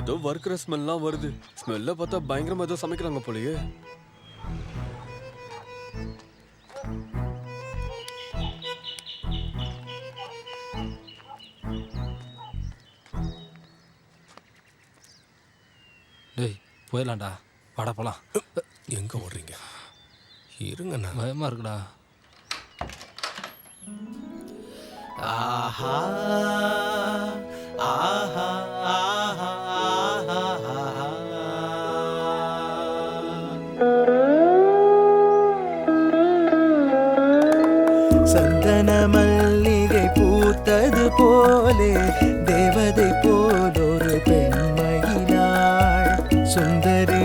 ஏதோ வறுக்கிற ஸ்மெல்லாம் வருது. ஸ்மெல்ல பார்த்தா பயங்கரமா ஏதோ சமைக்கிறாங்க போலயே. டேய் போயிடலாம்டா. வாடா போலாம். எங்க ஓடுறீங்க? இருங்கண்ணா பயமா இருக்குடா. சந்தன மல்லிகை பூத்தது போலே தேவதை போலொரு பெண்மையினாள். சுந்தரி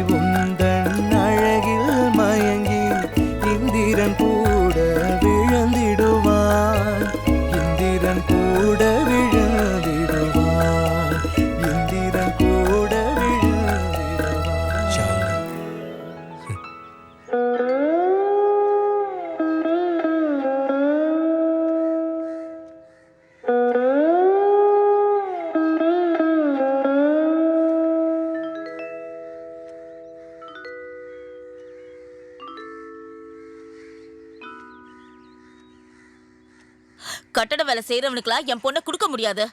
கட்டட வேலை செய்யறவனுக்குலாம் என் பொண்ணை கொடுக்க முடியாது.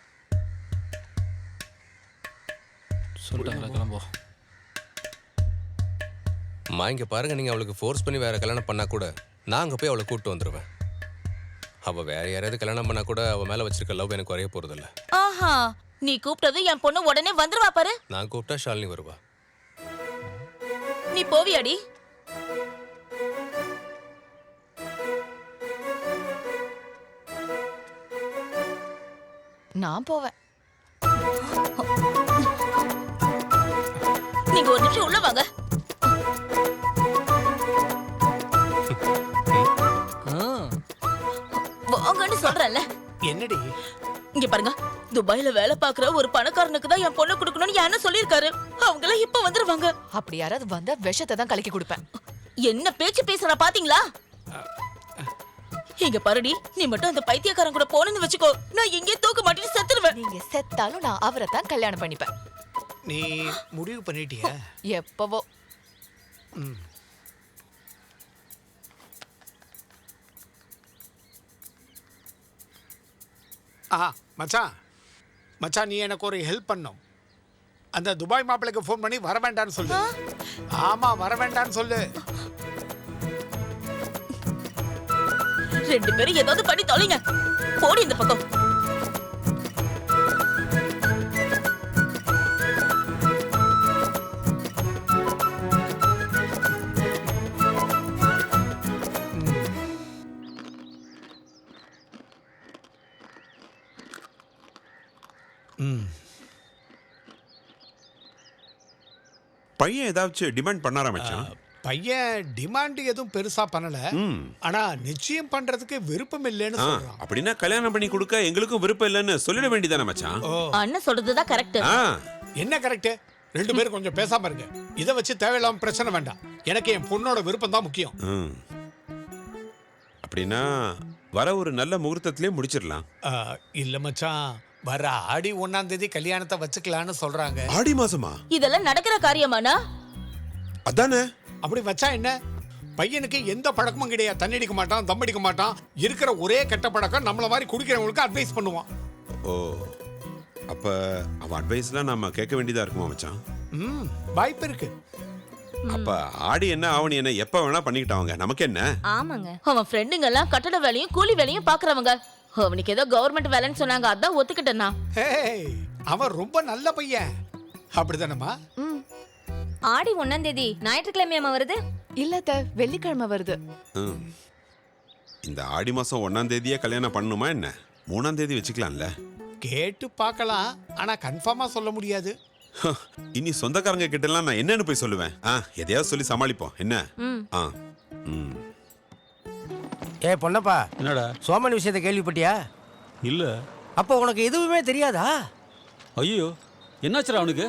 சொல்லிட்டாங்களா கிளம்போ. அம்மா இங்க பாருங்க நீங்க அவளுக்கு ஃபோர்ஸ் பண்ணி வேற கல்யாணம் பண்ணா கூட நான் அங்க போய் அவளை கூப்பிட்டு வந்துருவேன். அவ வேற யாரையாவது கல்யாணம் பண்ணா கூட அவ மேல வச்சிருக்க லவ் எனக்கு குறைய போறதில்ல. ஆஹா நீ கூப்பிட்டது என் பொண்ணு உடனே வந்துருவா பாரு. நான் கூப்பிட்டா ஷாலினி வருவா. நீ போவியாடி. நான் போவேன். நீங்க ஒரு நிமிஷம் உள்ள வாங்க. வாங்கன்னு சொல்றேன்ல. என்னடி? இங்க பாருங்க. துபாயில வேலை பாக்குற ஒரு பணக்காரனுக்கு தான் என் பொண்ணை கொடுக்கணும்னு யாரும் சொல்லியிருக்காரு. அவங்க எல்லாம் இப்ப வந்துருவாங்க. அப்படி யாராவது வந்தா விஷத்தை தான் கலக்கி கொடுப்பேன். என்ன பேச்சு பேசுற பாத்தீங்களா? இங்க பாருடி நீ மட்டும் அந்த பைத்தியக்காரன் கூட போனன்னு வச்சுக்கோ. நான் எங்கேயும் தூக்க மாட்டேன்னு செத்துருவேன். நீங்க செத்தாலும் நான் அவரை தான் கல்யாணம் பண்ணிப்பேன். நீ முடிவு பண்ணிட்டியா? எப்பவோ. ஆ மச்சான். மச்சான் நீ எனக்கு ஒரு ஹெல்ப் பண்ணும். அந்த துபாய் மாப்பிள்ளைக்கு ஃபோன் பண்ணி வர வேண்டாம்னு சொல்லு. ஆமா வர வேண்டாம்னு சொல்லு. ரெண்டு பேரும் ஏதாவது பண்ணி தொலைங்க. போடி இந்த பக்கம். பையன் ஏதாச்சும் டிமாண்ட் பண்ணாரா மச்சான்? பையன் டிமாண்ட் எதுவும் பெருசா பண்ணல. ம். ஆனா நிச்சயம் பண்றதுக்கு விருப்பம் இல்லைன்னு சொல்றான். அப்படின்னா கல்யாணம் பண்ணி கொடுக்க எங்களுக்கும் விருப்பம் இல்லைன்னு சொல்லிட வேண்டியதானே மச்சான்? ஓ. அண்ணன் சொல்றதுதான் கரெக்ட் ஆ. என்ன கரெக்ட் ரெண்டு பேரும் கொஞ்சம் பேசாம இருங்க. இதை வச்சு தேவையில்லாம பிரச்சனை வேண்டாம். எனக்கு என் பொண்ணோட விருப்பம் தான் முக்கியம். ம். அப்படின்னா வர ஒரு நல்ல முகூர்த்தத்திலே முடிச்சிடலாம். ஆ, இல்ல மச்சான். வர ஆடி ஒண்ணாம் தேதி கல்யாணத்தை வச்சுக்கலான்னு சொல்றாங்க. ஆடி மாசமா? இதெல்லாம் நடக்கிற காரியமானா அதானே? அப்படி வச்சா என்ன? பையனுக்கு எந்த பழக்கமும் கிடையாது. தண்ணி அடிக்க மாட்டான் தம் அடிக்க மாட்டான். இருக்கிற ஒரே கெட்ட பழக்கம் நம்மள மாதிரி குடிக்கிறவங்களுக்கு அட்வைஸ் பண்ணுவான். ஓ அப்ப அவன் அட்வைஸ்லாம் நாம கேட்க வேண்டியதா இருக்குமா மச்சான்? ம் வாய்ப்பு இருக்கு. அப்ப ஆடி என்ன ஆவணி என்ன எப்ப வேணா பண்ணிக்கிட்டாங்க நமக்கு என்ன? ஆமாங்க. அவன் ஃப்ரெண்டுங்க எல்லாம் கட்டட வேலையும் கூலி வேலையும் பாக்குறவங்க. அவனுக்கு ஏதோ கவர்மெண்ட் வேலைன்னு சொன்னாங்க அதான் ஒத்துக்கிட்டேன்னா. ஹேய் அவன் ரொம்ப நல்ல பையன். அப்படிதானம்மா? ஆடி ஒன்னாம் தேதி ஞாயிற்றுக்கிழமையாம வருது? இல்ல அத்தை, வெள்ளிக்கிழமை வருது. ம். இந்த ஆடி மாசம் ஒன்னாம் தேதியே கல்யாணம் பண்ணணுமா என்ன? மூணாம் தேதி வச்சுக்கலாம்ல. கேட்டு பார்க்கலாம் ஆனா கன்ஃபார்மா சொல்ல முடியாது. இனி சொந்தக்காரங்க கிட்ட எல்லாம் நான் என்னன்னு போய் சொல்லுவேன். ஆ எதையாவது சொல்லி சமாளிப்போம். என்ன? ஆ ம். ஏ பொன்னப்பா என்னடா? சோமன் விஷயத்தை கேள்விப்பட்டியா? இல்ல. அப்போ உனக்கு எதுவுமே தெரியாதா? ஐயோ என்னாச்சுடா அவனுக்கு?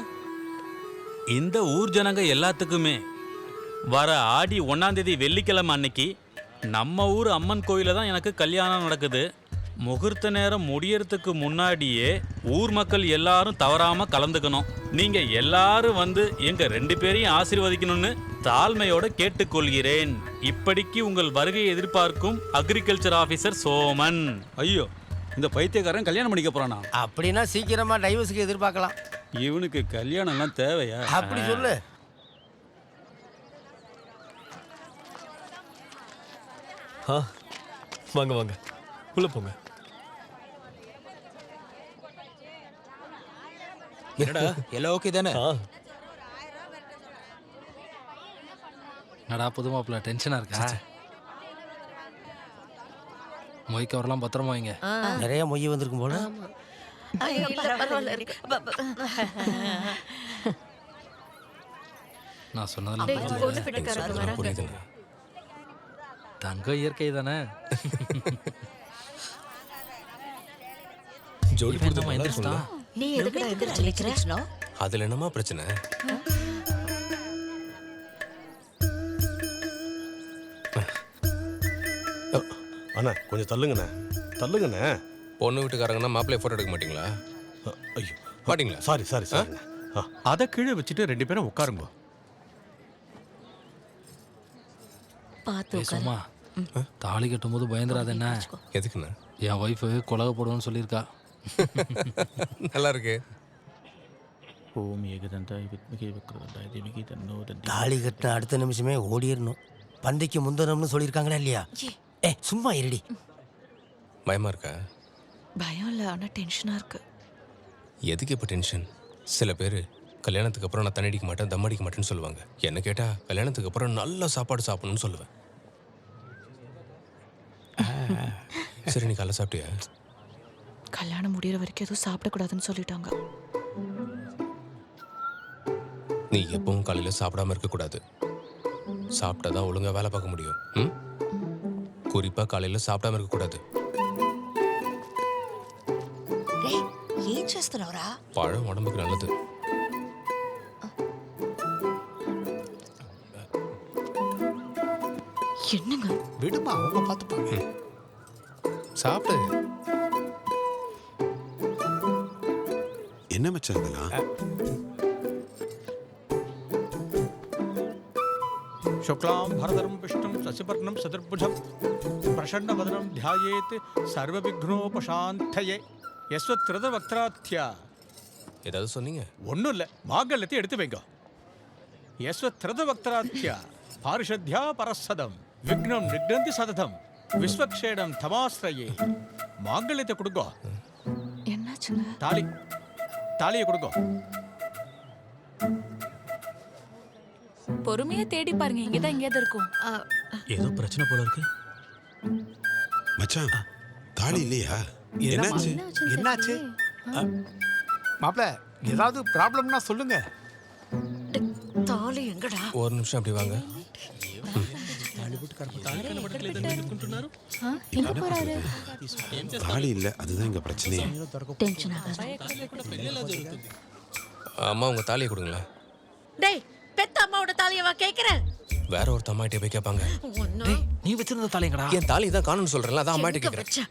இந்த ஊர் ஜனங்க எல்லாத்துக்குமே. வர ஆடி ஒன்னாம் தேதி வெள்ளிக்கிழமை அன்னைக்கு நம்ம ஊர் அம்மன் கோயில தான் எனக்கு கல்யாணம் நடக்குது. முகூர்த்த நேரம் முடியறதுக்கு முன்னாடியே ஊர் மக்கள் எல்லாரும் தவறாம கலந்துக்கணும். நீங்க எல்லாரும் வந்து எங்க ரெண்டு பேரையும் ஆசீர்வதிக்கணும்னு தாழ்மையோட கேட்டுக்கொள்கிறேன். இப்படிக்கு உங்கள் வருகையை எதிர்பார்க்கும் அக்ரிகல்ச்சர் ஆபீசர் சோமன். ஐயோ இந்த பைத்தியக்காரன் கல்யாணம் பண்ணிக்க போறானா? அப்படின்னா சீக்கிரமா டைவர்ஸுக்கு எதிர்பார்க்கலாம். இவனுக்கு கல்யாணம் எல்லாம் தேவையா? அப்படி சொல்லு. ஆ வாங்க வாங்க. உள்ள போங்க. என்னடா? எல்லாம் ஓகே தானே? ஆ. நடா புது மாப்பிள்ள டென்ஷனா இருக்கா? மொய் கவரெல்லாம் பத்திரமா வைங்க. நிறைய மொய் வந்திருக்கும் போல. பரவாயில்ல இருக்கு நான் சொன்னதெல்லாம் புரிஞ்சுதா? பொண்ணு அதெல்லாம் புரியுதுங்க தங்கம் இயற்கை தானே ஜோடி இவன் எந்திரிச்சிட்டான்? நீ எந்திரிச்சு நிக்கிற அதுல என்னமா பிரச்சனை அண்ணா கொஞ்சம் தள்ளுங்கண்ணே தள்ளுங்கண்ணே பொண்ணு வீட்டுக்காரங்கன்னா மாப்பிள்ளை போட்டோ எடுக்க மாட்டீங்களா? ஐயோ. மாட்டீங்களா? சாரி சாரி ஆ? அதை கீழே வச்சுட்டு ரெண்டு பேரும் உட்காருங்க. பார்த்து ஏய், உட்காரு. சும்மா. தாலி கட்டும்போது பயந்துராத என்ன? எதுக்குண்ணா? என் ஒய்ஃபு கொலக போடுவேன்னு சொல்லியிருக்கா. நல்லா இருக்கு. ஓம் ஏகதந்தாய் வித்மகே வக்ரதந்தாய் தேவிகி தன்னோ தந்தி தாலி கட்டின அடுத்த நிமிஷமே ஓடிடணும் பந்திக்கு முந்தனம்னு சொல்லியிருக்காங்களா இல்லையா? ஏ சும்மா இருடி. பயமா இருக்கா? பயம் இல்ல ஆனா டென்ஷனா இருக்கு. எதுக்கு இப்போ டென்ஷன் சில பேர் கல்யாணத்துக்கு அப்புறம் நான் தண்ணி அடிக்க மாட்டேன் தம் அடிக்க மாட்டேன்னு சொல்லுவாங்க. என்ன கேட்டா கல்யாணத்துக்கு அப்புறம் நல்ல சாப்பாடு சாப்பிடணும்னு சொல்லுவேன். சரி நீ காலைல சாப்பிட்டியா? கல்யாணம் முடியற வரைக்கும் எதுவும் சாப்பிடக்கூடாதுன்னு சொல்லிட்டாங்க. நீ எப்பவும் காலையில சாப்பிடாம இருக்கக்கூடாது. சாப்பிட்டா தான் ஒழுங்கா வேலை பார்க்க முடியும். ம்? குறிப்பா காலையில சாப்பிடாம இருக்கக்கூடாது. ఏం చేస్తున్నావురా பழம் உடம்புக்கு நல்லது என்னங்க விடுமா அவங்க பார்த்துப்பாங்க சாப்பிடு என்ன மச்சான் இதெல்லாம் शुक्लां भरधरं विष्णुं शशिवर्णं चतुर्भुजं प्रसन्नवदनं ध्यायेत् सर्वविघ्नोपशान्तये யஸ்வத்ரதவக்திராத்யா ஏதாவது சொன்னீங்க? ஒன்றும் இல்லை மாங்கல்யத்தை எடுத்து வைங்க. யஸ்வத்ரதவக்திராத்யா பாரிஷத்யா பரசதம் விக்னம் நிக்னந்தி சததம் விஸ்வக்ஷேடம் தமாஸ்ரயே மாங்கல்யத்தை கொடுங்க. என்னாச்சுங்க தாலி தாலியை கொடுங்க. பொறுமையா தேடி பாருங்க இங்கதான் எங்கேயாவது இருக்கும். ஏதோ பிரச்சனை போல இருக்கு. மச்சான் தாலி இல்லையா? என்னாச்சு? என்னாச்சு? மாப்பிள ஏதாவது ப்ராப்ளம்னா சொல்லுங்க. தாலி எங்கடா? ஒரு நிமிஷம் அப்படி வாங்க. எங்க போறாரு? தாலி இல்ல அதுதான் இங்க பிரச்சனையே. டென்ஷன் ஆகாத. அம்மா உங்க தாலியை கொடுங்களேன். டேய் பெத்த அம்மாவோட தாலியவா கேக்குறேன். வேற ஒரு தம்மாயிட்டே போய் கேட்பாங்க. ஒன்னும் நீ வச்சிருந்த தாலிங்கடா என் தாலி தான் காணும்னு சொல்றேன்ல அதான் அம்மாட்ட கேட்குறேன். வச்ச?